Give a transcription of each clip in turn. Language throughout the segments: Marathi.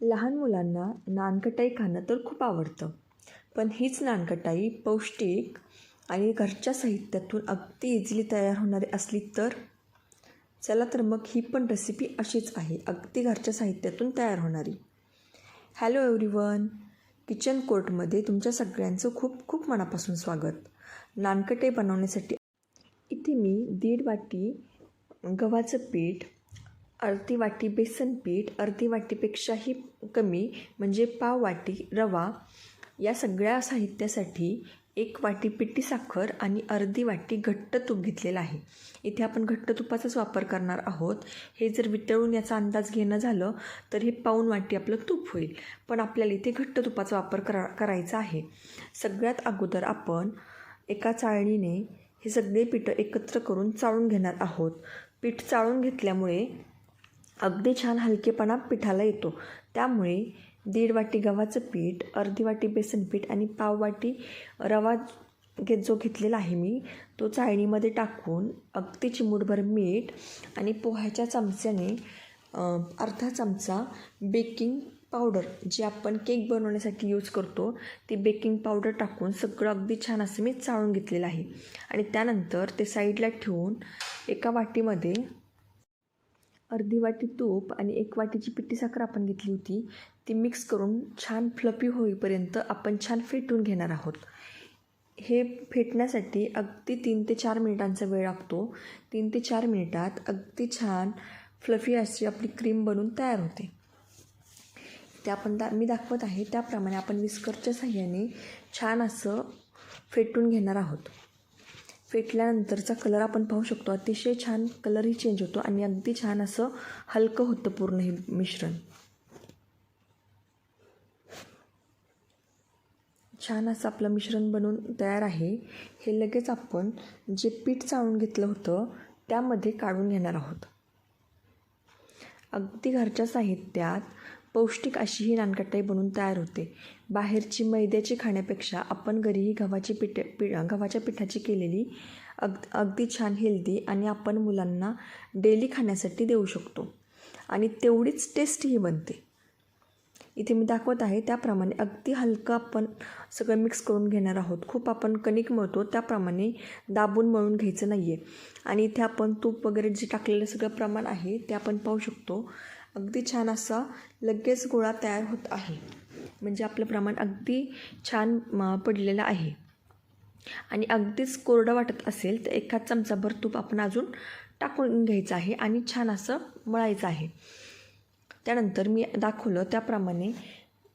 लहान मुलांना नानकटाई खाणं तर खूप आवडतं. पण हीच नानकटाई पौष्टिक आणि घरच्या साहित्यातून अगदी इझिली तयार होणारी असली तर? चला तर मग ही पण रेसिपी अशीच आहे अगदी घरच्या साहित्यातून तयार होणारी. हॅलो एव्हरीवन किचन कोर्टमध्ये तुमच्या सगळ्यांचं खूप खूप मनापासून स्वागत. नानकटे बनवण्यासाठी इथे मी दीड वाटी गव्हाचं पीठ अर्धी वाटी बेसन पीठ अर्धी वाटीपेक्षाही कमी म्हणजे पाव वाटी रवा या सगळ्या साहित्यासाठी एक वाटी पिठी साखर आणि अर्धी वाटी घट्ट तूप घेतलेलं आहे. इथे आपण घट्ट तुपाचाच वापर करणार आहोत. हे जर वितळून याचा अंदाज घेणं झालं तर हे पाऊन वाटी आपलं तूप होईल. पण आपल्याला इथे घट्ट तुपाचा वापर करा करायचा आहे. सगळ्यात अगोदर आपण एका चाळणीने हे सगळे पिठं एकत्र करून चाळून घेणार आहोत. पीठ चाळून घेतल्यामुळे अगदी छान हलकेपणा पिठाला येतो. त्यामुळे दीड वाटी गव्हाचं पीठ अर्धी वाटी बेसन पीठ आणि पाव वाटी रवा घे जो घेतलेला आहे मी तो चाळणीमध्ये टाकून अगदी चिमूटभर मीठ आणि पोह्याच्या चमच्याने अर्धा चमचा बेकिंग पावडर जी आपण केक बनवण्यासाठी यूज करतो ती बेकिंग पावडर टाकून सगळं अगदी छान असं मी चाळून घेतलेलं आहे. आणि त्यानंतर ते साईडला ठेवून एका वाटीमध्ये अर्धी वाटी तूप आणि एक वाटीची पिठी साखर आपण घेतली होती. ती मिक्स करून छान फ्लपी होईपर्यंत आपण छान फेटून घेणार आहोत. हे फेटण्यासाठी अगदी तीन ते चार मिनिटांचा वेळ लागतो. तीन ते चार मिनिटात अगदी छान फ्लफी अशी आपली क्रीम बनून तयार होते. ते आपण दा मी दाखवत आहे. त्याप्रमाणे आपण विस्करच्या साह्याने छान असं फेटून घेणार आहोत. फेटल्यानंतरचा कलर आपण पाहू शकतो. अतिशय छान कलरही चेंज होतो आणि अगदी छान असं हलकं होतं पूर्ण हे मिश्रण. छान असं आपलं मिश्रण बनून तयार आहे. हे लगेच आपण जे पीठ चाळून घेतलं होतं त्यामध्ये काढून घेणार आहोत. अगदी घरच्या साहित्यात पौष्टिक अशी ही नानकटाई बनवून तयार होते. बाहेरची मैद्याची खाण्यापेक्षा आपण घरीही गव्हाची पिठे पि गव्हाच्या पिठाची केलेली अग अगदी छान हेल्दी आणि आपण मुलांना डेली खाण्यासाठी देऊ शकतो. आणि तेवढीच टेस्टही बनते. इथे मी दाखवत आहे त्याप्रमाणे अगदी हलकं आपण सगळं मिक्स करून घेणार आहोत. खूप आपण कणिक मळतो त्याप्रमाणे दाबून मळून घ्यायचं नाही आहे आणि इथे आपण तूप वगैरे जे टाकलेलं सगळं प्रमाण आहे ते आपण पाहू शकतो. अगदी छान असा लगेच गोळा तयार होत आहे. म्हणजे आपलं प्रमाण अगदी छान पडलेलं आहे. आणि अगदीच कोरडं वाटत असेल तर एखाद चमचाभर तूप आपण अजून टाकून घ्यायचं आहे आणि छान असं मळायचं आहे. त्यानंतर मी दाखवलं त्याप्रमाणे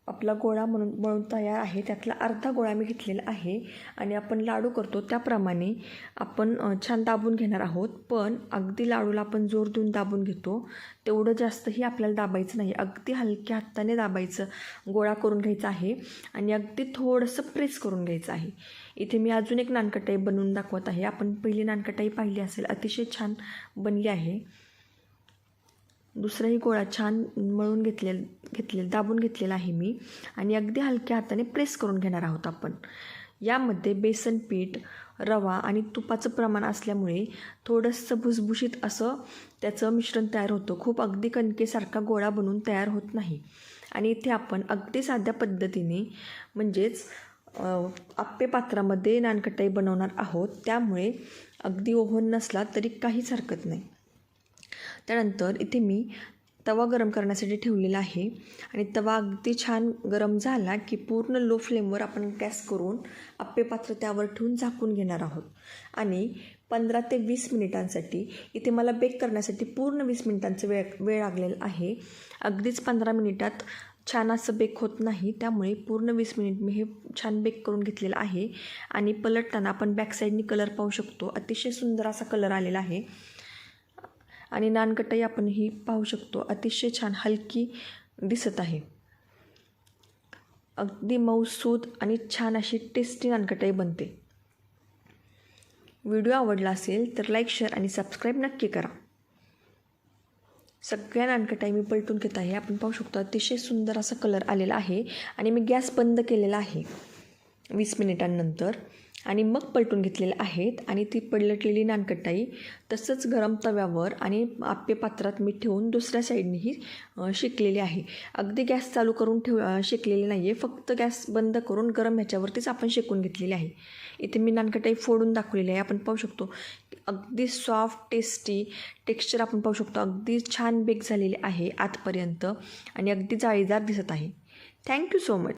आपला गोळा म्हणून मळून तयार आहे. त्यातला अर्धा गोळा मी घेतलेला आहे. आणि आपण लाडू करतो. त्याप्रमाणे आपण छान दाबून घेणार आहोत. पण अगदी लाडूला आपण जोर देऊन दाबून घेतो. तेवढं जास्तही आपल्याला दाबायचं नाही. अगदी हलक्या हाताने दाबायचं गोळा करून घ्यायचा आहे. आणि अगदी थोडंसं प्रेस करून घ्यायचं आहे. इथे मी अजून एक नानकटाई बनवून दाखवत आहे. आपण पहिली नानकटाई पाहिली असेल. अतिशय छान बनली आहे. दुसराही गोळा छान मळून घेतले घेतलेला दाबून घेतलेला आहे मी. आणि अगदी हलक्या हाताने प्रेस करून घेणार आहोत आपण. यामध्ये बेसन पीठ रवा आणि तुपाचं प्रमाण असल्यामुळे थोडंसं भुसभुशीत असं त्याचं मिश्रण तयार होतं. खूप अगदी कणकेसारखा गोळा बनवून तयार होत नाही. आणि इथे आपण अगदी साध्या पद्धतीने म्हणजेच आप्पे पात्रामध्ये नानकटाई बनवणार आहोत. त्यामुळे अगदी ओव्हन नसला तरी काहीच हरकत नाही. त्यानंतर इथे मी तवा गरम करण्यासाठी ठेवलेला आहे. आणि तवा अगदी छान गरम झाला की पूर्ण लो फ्लेमवर आपण गॅस करून आप्पे पात्र त्यावर ठेवून झाकून घेणार आहोत. आणि पंधरा ते वीस मिनिटांसाठी इथे मला बेक करण्यासाठी पूर्ण वीस मिनिटांचं वेळ वेळ लागलेला आहे. अगदीच पंधरा मिनिटात छान असं बेक होत नाही त्यामुळे पूर्ण वीस मिनिट मी हे छान बेक करून घेतलेलं आहे. आणि पलटताना आपण बॅकसाईडनी कलर पाहू शकतो. अतिशय सुंदर असा कलर आलेला आहे. आणि नानकटाई आपण ही पाहू शकतो. अतिशय छान हलकी दिसत आहे. अगदी मऊसूद आणि छान अशी टेस्टी नानकटाई बनते. व्हिडिओ आवडला असेल तर लाईक शेअर आणि सबस्क्राईब नक्की करा. सगळ्या नानकटाई मी पलटून घेत आहे. आपण पाहू शकतो अतिशय सुंदर असा कलर आलेला आहे आणि मी गॅस बंद केलेला आहे. वीस मिनिटांनंतर. आणि मग पलटून घेतलेल्या आहेत आणि ती पलटलेली नानकटाई तसंच गरम तव्यावर आणि आप्पे पात्रात मी ठेवून दुसऱ्या साईडनेही अ, शेकलेली आहे. अगदी गॅस चालू करून ठेव शिकलेले शेकलेली नाही आहे फक्त गॅस बंद करून गरम ह्याच्यावरतीच आपण शेकून घेतलेली आहे. इथे मी नानकटाई फोडून दाखवलेली आहे. आपण पाहू शकतो अगदी सॉफ्ट टेस्टी टेक्स्चर आपण पाहू शकतो. अगदी छान बेक झालेले आहे आतपर्यंत आणि अगदी जाळीदार दिसत आहे. Thank you so much